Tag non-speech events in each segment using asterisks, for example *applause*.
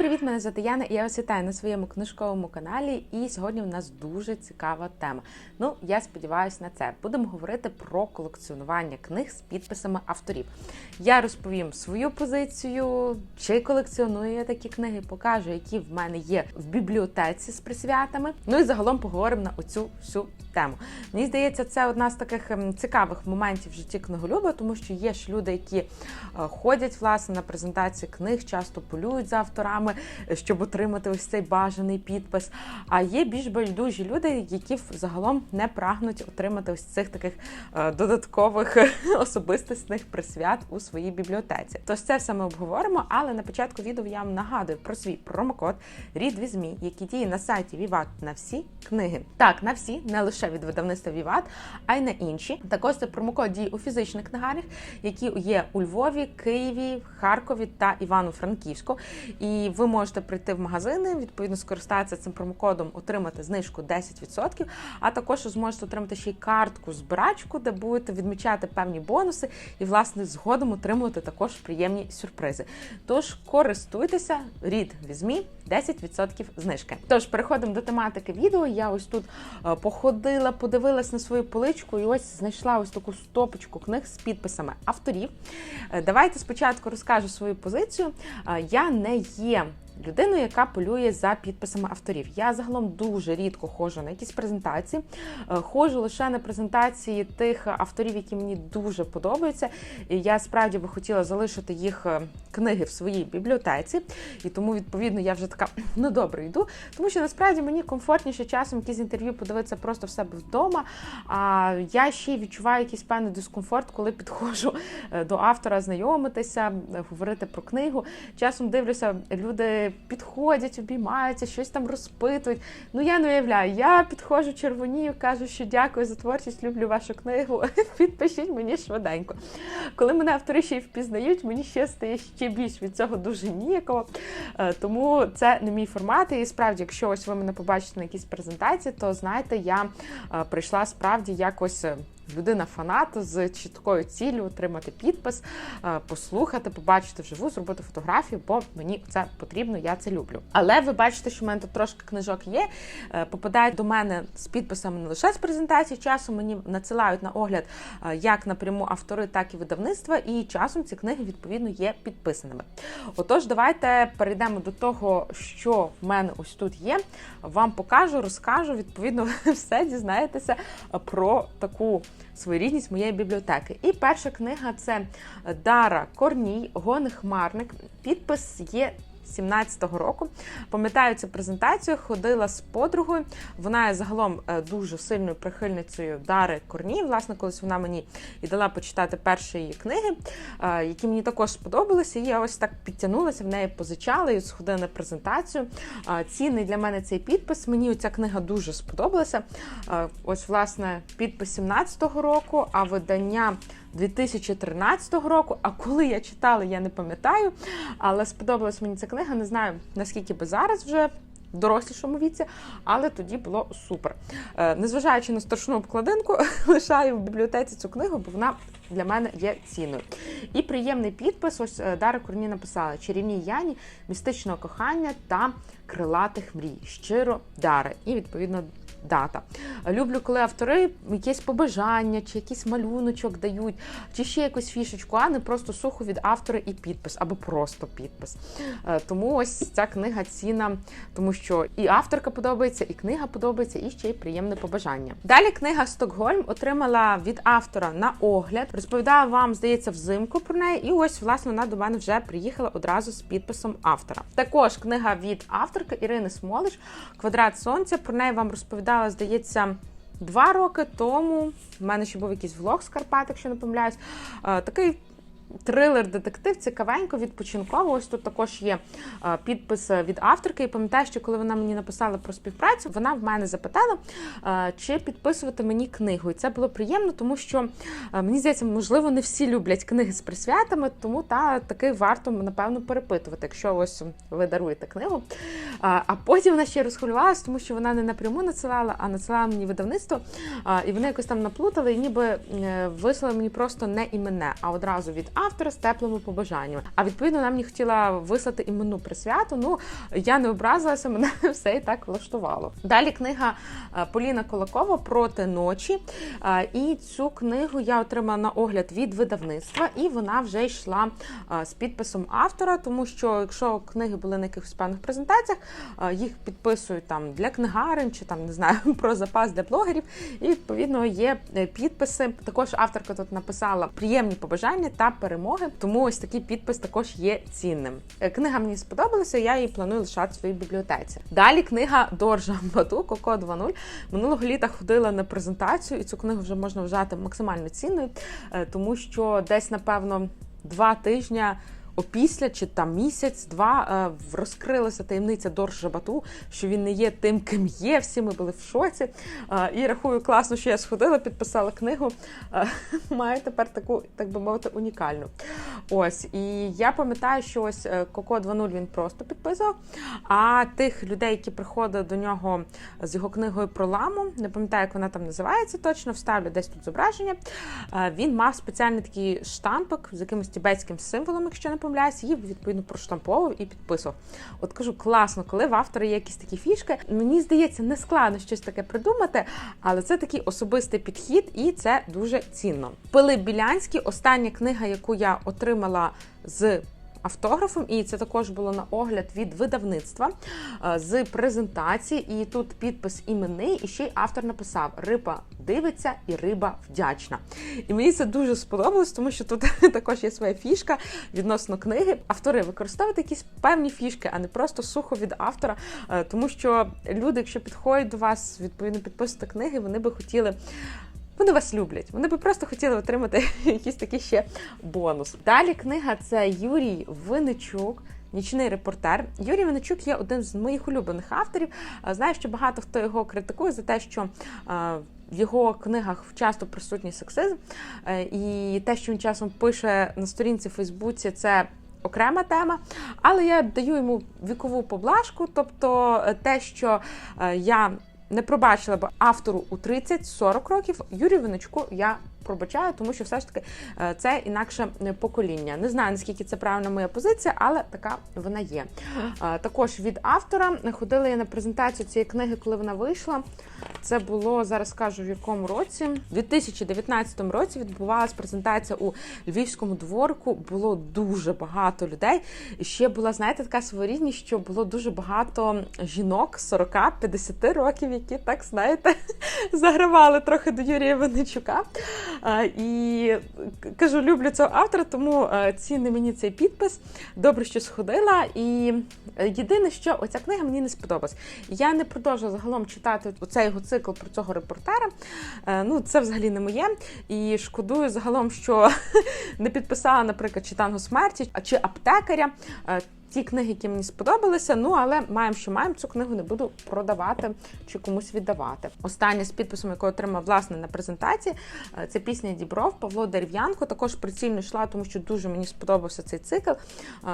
привіт! Мене звати Яна і я вас вітаю на своєму книжковому каналі. І сьогодні у нас дуже цікава тема. Ну, я сподіваюся на це. Будемо говорити про колекціонування книг з підписами авторів. Я розповім свою позицію, чи колекціоную я такі книги, покажу, які в мене є в бібліотеці з присвятами. Ну і загалом поговоримо на оцю всю тему. Мені здається, це одна з таких ем, цікавих моментів в житті книголюба, тому що є ж люди, які е, ходять власне на презентації книг, часто полюють за авторами, е, щоб отримати ось цей бажаний підпис. А є більш байдужі люди, які загалом не прагнуть отримати ось цих таких е, додаткових *laughs* особистісних присвят у своїй бібліотеці. Тож це все ми обговоримо, але на початку відео я вам нагадую про свій промокод RIDWIZME, який діє на сайті Vivat на всі книги. Так, на всі, не лише від видавництва Vivat, а й на інші. Також це промокод діє у фізичних книгарнях, які є у Львові, Києві, Харкові та Івано-Франківську. І ви можете прийти в магазини, відповідно скористатися цим промокодом, отримати знижку 10%, а також зможете отримати ще й картку збирачку, де будете відмічати певні бонуси і, власне, згодом отримувати також приємні сюрпризи. Тож користуйтеся, рід візьмі 10% знижки. Тож переходимо до тематики відео. Я ось тут е, походила, подивилась на свою поличку і ось знайшла ось таку стопочку книг з підписами авторів. Е, Давайте спочатку розкажу свою позицію. Е, Я не є Дякую людиною, яка полює за підписами авторів. Я загалом дуже рідко ходжу на якісь презентації. Е, Ходжу лише на презентації тих авторів, які мені дуже подобаються. І я справді би хотіла залишити їх е, книги в своїй бібліотеці. І тому, відповідно, я вже така ну добре йду. Тому що насправді мені комфортніше часом якісь інтерв'ю подивитися просто в себе вдома. А я ще відчуваю якийсь певний дискомфорт, коли підходжу е, до автора знайомитися, говорити про книгу. Часом дивлюся, люди підходять, обіймаються, щось там розпитують. Ну я не уявляю, я підходжу червонію, кажу, що дякую за творчість, люблю вашу книгу. *laughs* Підпишіть мені швиденько. Коли мене автори ще й впізнають, мені ще стає ще більш від цього дуже ніяково. Е, Тому це не мій формат. І справді, якщо ось ви мене побачите на якійсь презентації, то знаєте, я е, прийшла справді якось. Людина-фанат з чіткою ціллю отримати підпис, е, послухати, побачити вживу, зробити фотографію, бо мені це потрібно, я це люблю. Але ви бачите, що в мене тут трошки книжок є. е, Попадають до мене з підписами не лише з презентації, часом мені надсилають на огляд е, як напряму автори, так і видавництва, і часом ці книги відповідно є підписаними. Отож, давайте перейдемо до того, що в мене ось тут є. Вам покажу, розкажу. Відповідно, *laughs* все дізнаєтеся про таку своєрідність моєї бібліотеки. І перша книга це Дара Корній, Гон Хмарник. Підпис є. 17-го року пам'ятаю цю презентацію, ходила з подругою. Вона є загалом е, дуже сильною прихильницею Дари Корній. Власне, колись вона мені і дала почитати перші її книги, е, які мені також сподобалися. І я ось так підтягнулася, в неї позичала і сходила на презентацію. Е, Цінний для мене цей підпис. Мені ця книга дуже сподобалася. Ось, власне, підпис 17-го року, а видання. 2013 року, а коли я читала, я не пам'ятаю, але сподобалась мені ця книга. Не знаю наскільки би зараз вже в дорослішому віці, але тоді було супер. Е, Незважаючи на страшну обкладинку, *laughs* лишаю в бібліотеці цю книгу, бо вона для мене є цінною. І приємний підпис. Ось е, Дара Корні написала: чарівній Яні, містичного кохання та крилатих мрій. Щиро Дара. І відповідно. Дата. Люблю, коли автори якесь побажання, чи якийсь малюночок дають, чи ще якусь фішечку, а не просто сухо від автора і підпис, або просто підпис. Е, Тому ось ця книга цінна, тому що і авторка подобається, і книга подобається, і ще й приємне побажання. Далі книга Стокгольм отримала від автора на огляд. Розповідала вам, здається, взимку про неї, і ось власне вона до мене вже приїхала одразу з підписом автора. Також книга від авторки Ірини Смолиш Квадрат сонця. Про неї вам розповідала, здається. Два роки тому в мене ще був якийсь влог з Карпат, якщо не помиляюсь. Е, Такий трилер-детектив, цікавенько, відпочинково. Ось тут також є е, підпис від авторки. І пам'ятаю, що коли вона мені написала про співпрацю, вона в мене запитала, е, чи підписувати мені книгу. І це було приємно, тому що е, мені здається, можливо, не всі люблять книги з присвятами, тому та таки варто напевно перепитувати, якщо ось ви даруєте книгу. А потім вона ще розхвилювалася, тому що вона не напряму надсилала, а надсилала мені видавництво. І вони якось там наплутали, і ніби е, вислали мені просто не імене, а одразу від автора з теплими побажаннями. А відповідно вона мені хотіла вислати іменну присвяту. Ну я не образилася, мене *laughs* все і так влаштувало. Далі книга е, Поліна Колакова проти ночі. Е, І цю книгу я отримала на огляд від видавництва, і вона вже йшла е, з підписом автора, тому що якщо книги були на якихось певних презентаціях, їх підписують там для книгарень чи там не знаю *laughs* про запас для блогерів. І відповідно є підписи. Також авторка тут написала приємні побажання та перемоги. Тому ось такий підпис також є цінним. Е, Книга мені сподобалася. Я її планую лишати в своїй бібліотеці. Далі книга Доржа Бату Коко 2.0. Минулого літа ходила на презентацію, і цю книгу вже можна вважати максимально цінною, е, тому що десь напевно два тижні. Опісля чи там місяць-два е, розкрилася таємниця Доржа Бату, що він не є тим, ким є. Всі ми були в шоці. Е, І рахую класно, що я сходила, підписала книгу. Е, *laughs* Маю тепер таку, так би мовити, унікальну. Ось і я пам'ятаю, що ось Коко 2.0 він просто підписував. А тих людей, які приходили до нього з його книгою про ламу, не пам'ятаю, як вона там називається точно, вставлю десь тут зображення. Він мав спеціальний такий штампик з якимось тібетським символом, якщо не помиляюсь, її відповідно проштамповував і підписував. От кажу, класно, коли в автора є якісь такі фішки. Мені здається, не складно щось таке придумати, але це такий особистий підхід, і це дуже цінно. Пилип Білянський, остання книга, яку я отримала з автографом, і це також було на огляд від видавництва е, з презентації. І тут підпис іменний, і ще й автор написав: Риба дивиться і риба вдячна. І мені це дуже сподобалось, тому що тут *laughs* також є своя фішка відносно книги. Автори використовують якісь певні фішки, а не просто сухо від автора. Е, Тому що люди, якщо підходять до вас, відповідно підписувати книги, вони би хотіли. Вони вас люблять. Вони би просто хотіли отримати *laughs* якийсь такий ще бонус. Далі книга це Юрій Виничук. Нічний репортер Юрій Виничук є один з моїх улюблених авторів. Знаю, що багато хто його критикує за те, що в його книгах часто присутній сексизм, Е, і те, що він часом пише на сторінці в Фейсбуці, це окрема тема. Але я даю йому вікову поблажку, тобто е, те, що е, я не пробачила б автору у 30-40 років, Юрію Виничку я пробачаю, тому що все ж таки е, це інакше покоління. Не знаю, наскільки це правильна моя позиція, але така вона є. Е, Також від автора ходила я на презентацію цієї книги, коли вона вийшла. Це було зараз скажу в якому році. У 2019 році відбувалась презентація у Львівському дворику. Було дуже багато людей. Ще була, знаєте, така своєрідність, що було дуже багато жінок 40-50 років, які так знаєте *laughs* загравали трохи до Юрія Венечука. Е, І кажу, люблю цього автора, тому е, цінний мені цей підпис. Добре, що сходила. І єдине, що оця книга мені не сподобалась. Я не продовжую загалом читати оцей його цикл про цього репортера. Е, Ну, це взагалі не моє. І шкодую загалом, що *laughs* не підписала, наприклад, чи танго смерті, чи аптекаря. Ті книги, які мені сподобалися, ну але маємо, що маємо цю книгу, не буду продавати чи комусь віддавати. Останнє з підписом, яку отримав власне на презентації, е, це пісня Дібров Павло Дерев'янко. Також прицільно йшла, тому що дуже мені сподобався цей цикл. Е,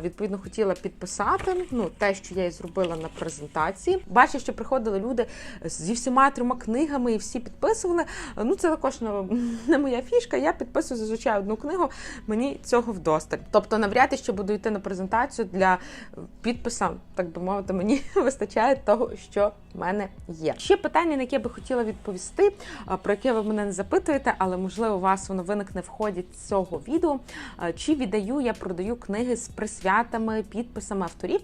Відповідно, хотіла підписати ну те, що я і зробила на презентації. Бачу, що приходили люди зі всіма трьома книгами і всі підписували. Е, Ну це також не, *laughs* моя фішка. Я підписую зазвичай одну книгу. Мені цього вдосталь. Тобто, навряд чи буду йти на презентацію для підписа, так би мовити, мені *laughs* вистачає того, що в мене є. Ще питання, на яке би хотіла відповісти, про яке ви мене не запитуєте, але можливо у вас воно виникне в ході цього відео. Чи віддаю я продаю книги з присвятами, підписами авторів?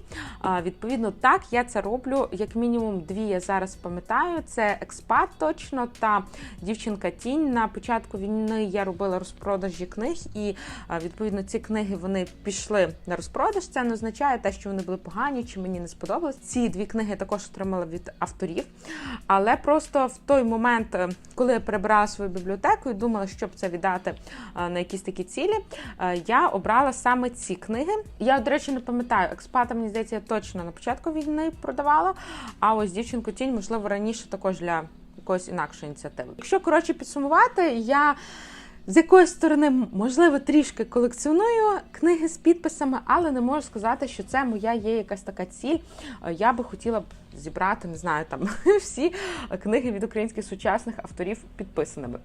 Відповідно, так я це роблю. Як мінімум, дві я зараз пам'ятаю. Це експат точно та дівчинка тінь. На початку війни я робила розпродажі книг, і відповідно ці книги вони пішли на розпродаж. Це не означає те, що вони були погані, чи мені не сподобалось. Ці дві книги також отримала від авторів. Але просто в той момент, е, коли я перебирала свою бібліотеку і думала, щоб це віддати е, на якісь такі цілі, е, я обрала саме ці книги. Я, до речі, не пам'ятаю, експата, мені здається, я точно на початку війни продавала. А ось дівчинку тінь, можливо, раніше також для якоїсь інакшої ініціативи. Якщо коротше підсумувати, я. З якоїсь сторони, можливо, трішки колекціоную книги з підписами, але не можу сказати, що це моя є якась така ціль. Я би хотіла зібрати, не знаю, там *laughs* всі книги від українських сучасних авторів підписаними.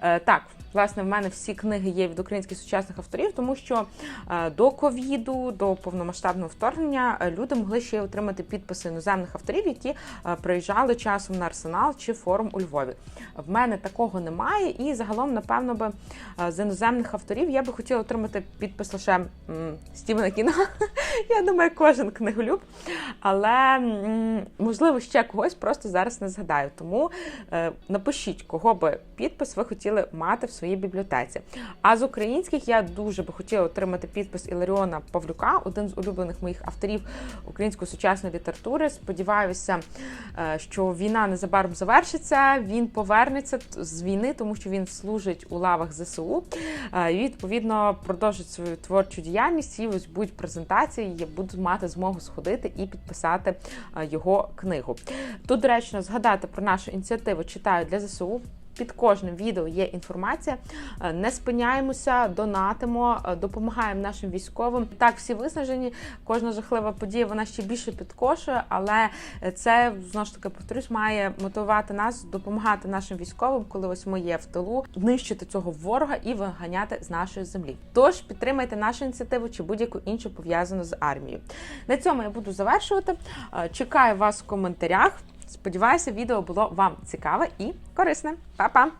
Е, Так, власне, в мене всі книги є від українських сучасних авторів, тому що е, до ковіду, до повномасштабного вторгнення е, люди могли ще отримати підписи іноземних авторів, які приїжджали часом на арсенал чи форум у Львові. В мене такого немає, і загалом, напевно, би з іноземних авторів я би хотіла отримати підпис лише Стівена Кіна. *laughs* Я думаю, кожен книголюб. Але можливо ще когось просто зараз не згадаю. Тому е, напишіть, кого би підпис ви хотіли мати в своїй бібліотеці. А з українських я дуже би хотіла отримати підпис Іларіона Павлюка, один з улюблених моїх авторів української сучасної літератури. Сподіваюся, е, що війна незабаром завершиться. Він повернеться з війни, тому що він служить у лавах ЗСУ. Е, відповідно продовжить свою творчу діяльність. І ось будуть презентації. Я буду мати змогу сходити і підписати е, його книгу. Тут доречно згадати про нашу ініціативу читаю для ЗСУ. Під кожним відео є інформація. Е, Не спиняємося, донатимо, е, допомагаємо нашим військовим. Так, всі виснажені. Кожна жахлива подія вона ще більше підкошує, але це знову ж таки повторюсь, має мотивувати нас допомагати нашим військовим, коли ось ми є в тилу, нищити цього ворога і виганяти з нашої землі. Тож підтримайте нашу ініціативу чи будь-яку іншу пов'язану з армією. На цьому я буду завершувати. Е, Чекаю вас в коментарях. Сподіваюся, відео було вам цікаве і корисне. Па-па!